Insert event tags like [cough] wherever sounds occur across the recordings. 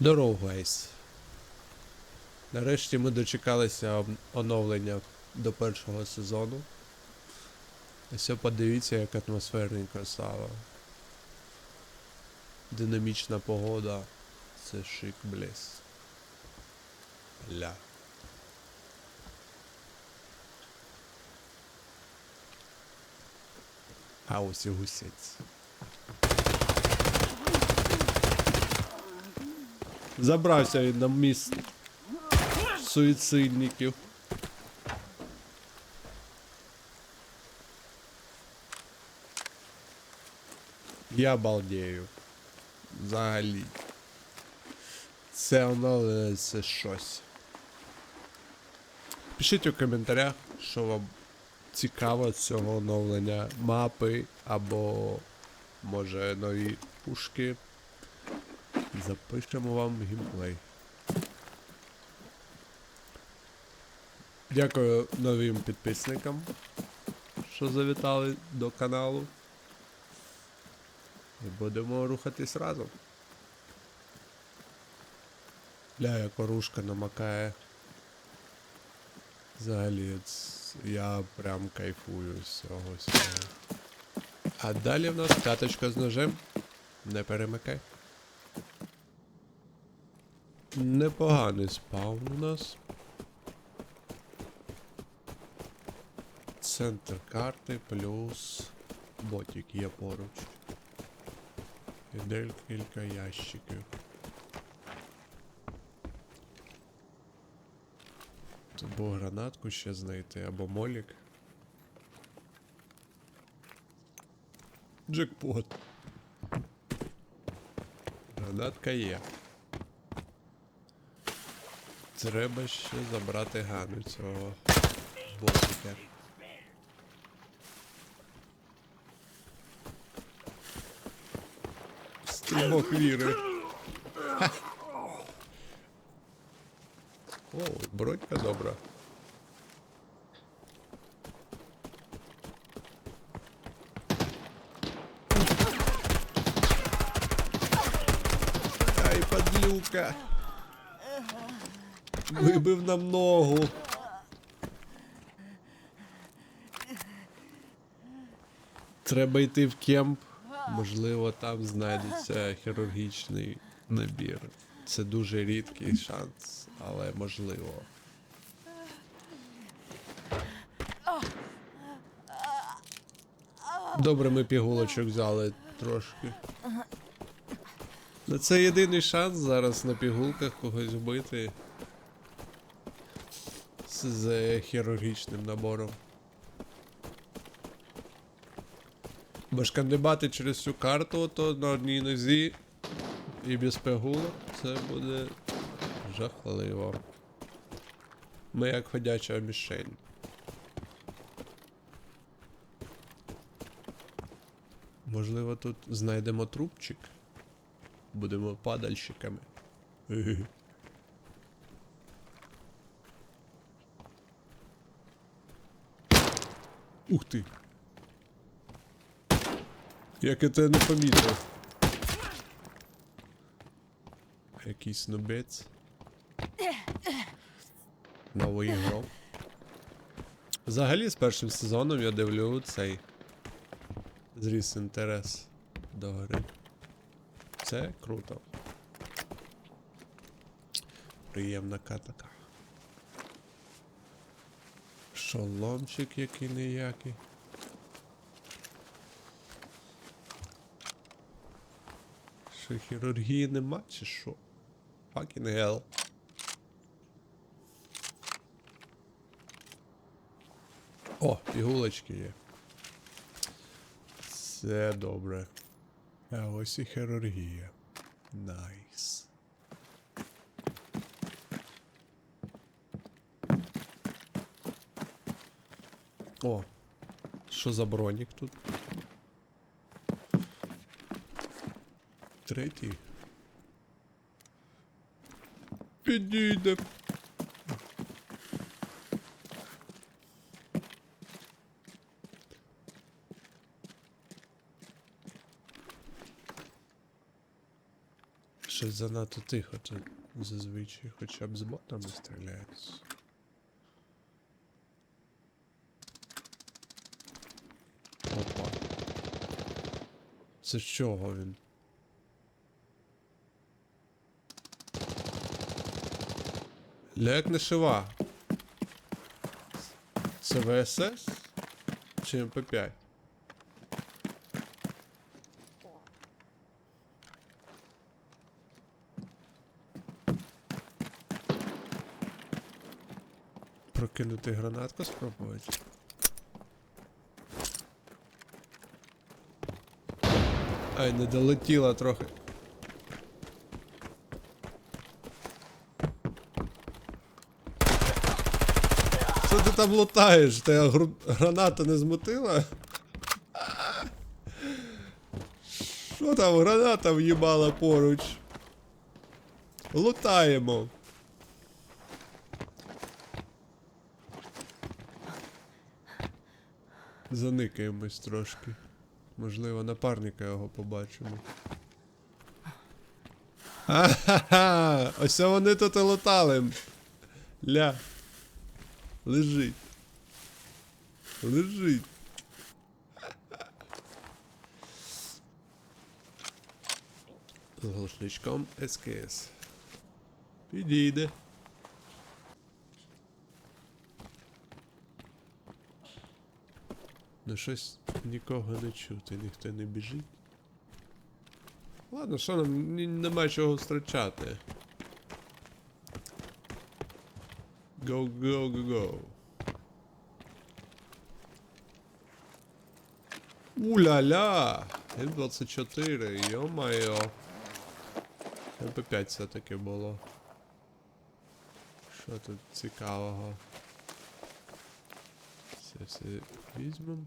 Здорово, гайс. Нарешті ми дочекалися оновлення до першого сезону. Ось подивіться, як атмосферненько стало. Динамічна погода. Це шик блес. Ля. А ось і гусець. Забрався він на міст суїцидників. Я балдею. Взагалі. Це оновлення це щось. Пишіть у коментарях, що вам цікаво цього оновлення мапи або може нові пушки. Запишемо вам геймплей. Дякую новим підписникам, що завітали до каналу. І будемо рухатись разом. Ля, як оружка намакає. Взагалі, я прям кайфую з цього всього. А далі в нас каточка з ножем. Не перемикай. Непоганий спаун у нас. Центр карти плюс ботик є поруч. І декілька ящиків. Або гранатку ще знайти, або молік. Джекпот. Гранатка є. Треба ще забрати гану цього ботика. Стрімок віри. О, бронька добра. Ай, подлюка. Вибив нам ногу. Треба йти в кемп. Можливо, там знайдеться хірургічний набір. Це дуже рідкий шанс, але можливо. Добре, ми пігулочок взяли трошки. Це єдиний шанс зараз на пігулках когось вбити. З, хірургічним набором. Бо ж кандибати через всю карту, то на одній нозі і без пигулок це буде жахливо. Ми як ходяча мішень. Можливо, тут знайдемо трупчик. Будемо падальщиками. [laughs] Ух ти! Як я тебе не помітив. Якийсь нубець. Новий ігрок. Взагалі з першим сезоном я дивлю цей зріс інтерес до гри. Це круто. Приємна катака. Шоломчик який ніякий. Що хірургії нема, чи що? Fucking hell. О, пігулочки є. Все добре. А ось і хірургія. Найс. О, що за бронік тут? Третій. Підійде. Щось занадто тихо тут зазвичай, хоча б з ботами стріляються. Це з чого він? Ля як не шива. Це ВСС? Чи МП5? Прокинути гранатку спробувати? Ай, не долетіла трохи. Що ти там лутаєш? Та гру... граната не змутила? Що там граната в'їбала поруч? Лутаємо. Заникаємось трошки. Можливо, напарника його побачимо. Ха-ха-ха! Ось вони тут і лутали. Ля. Лежить. Лежить. З глушничком СКС. Підійде. Ну щось нікого не чути, ніхто не біжить. Ладно, що нам нема чого втрачати. Go, go, go, go. Уля-ля! М24, йо-майо. МП5 все-таки було. Що тут цікавого? Це все візьмем.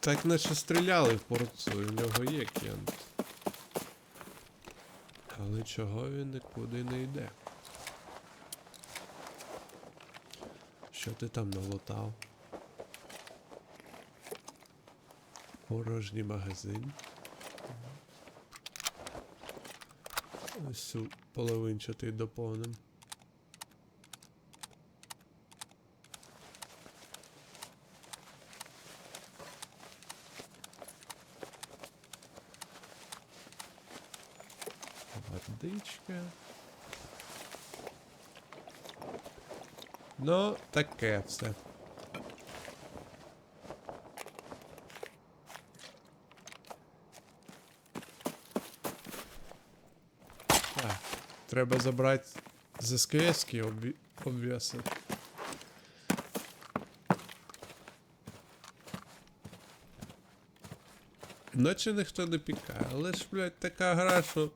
Так наче стріляли в порту, і в нього є кент. Але чого він нікуди не йде? Що ти там налутав? Порожній магазин. Ось цю половинчатий доповним. Водичка. Ну, таке все. Так, треба забрати з СКС обві... обв'яси. Наче ніхто не пікає, але ж, блядь, така гра, що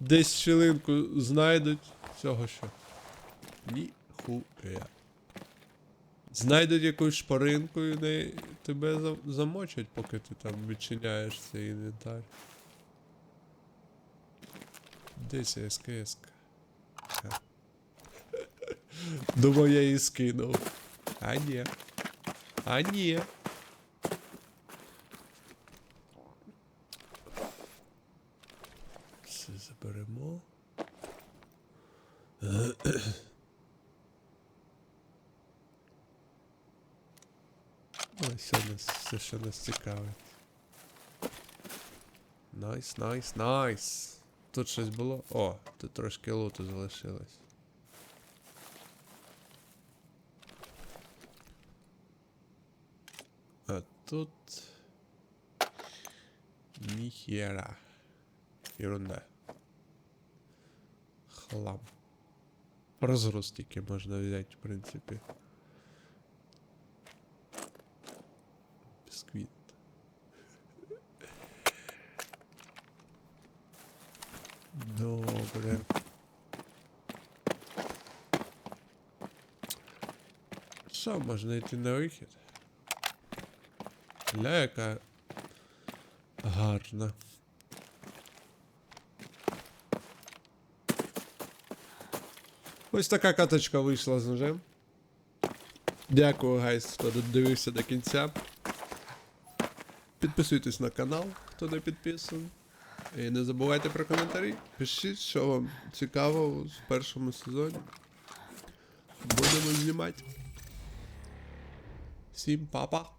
десь щілинку знайдуть цього що. Ніхуя. Знайдуть якусь шпаринку і не тебе замочать, поки ти там відчиняєш цей інвентар. Де ця СКС? Думав, я її скинув. А ні. А ні. Все заберемо. Ось нас, все, що нас цікавить. Найс, найс, найс. Тут щось було. О, тут трошки луту залишилось. А тут. Ніхера. Ерунда. Хлам. Розгруз тільки можна взяти, в принципі. Добре. Що, можна йти на вихід? Ля, яка гарна. Ось така каточка вийшла з ножем. Дякую, гайс, хто додивився до кінця. Підписуйтесь на канал, хто не підписаний. І не забувайте про коментарі. Пишіть, що вам цікаво в першому сезоні. Будемо знімати. Всім па-па!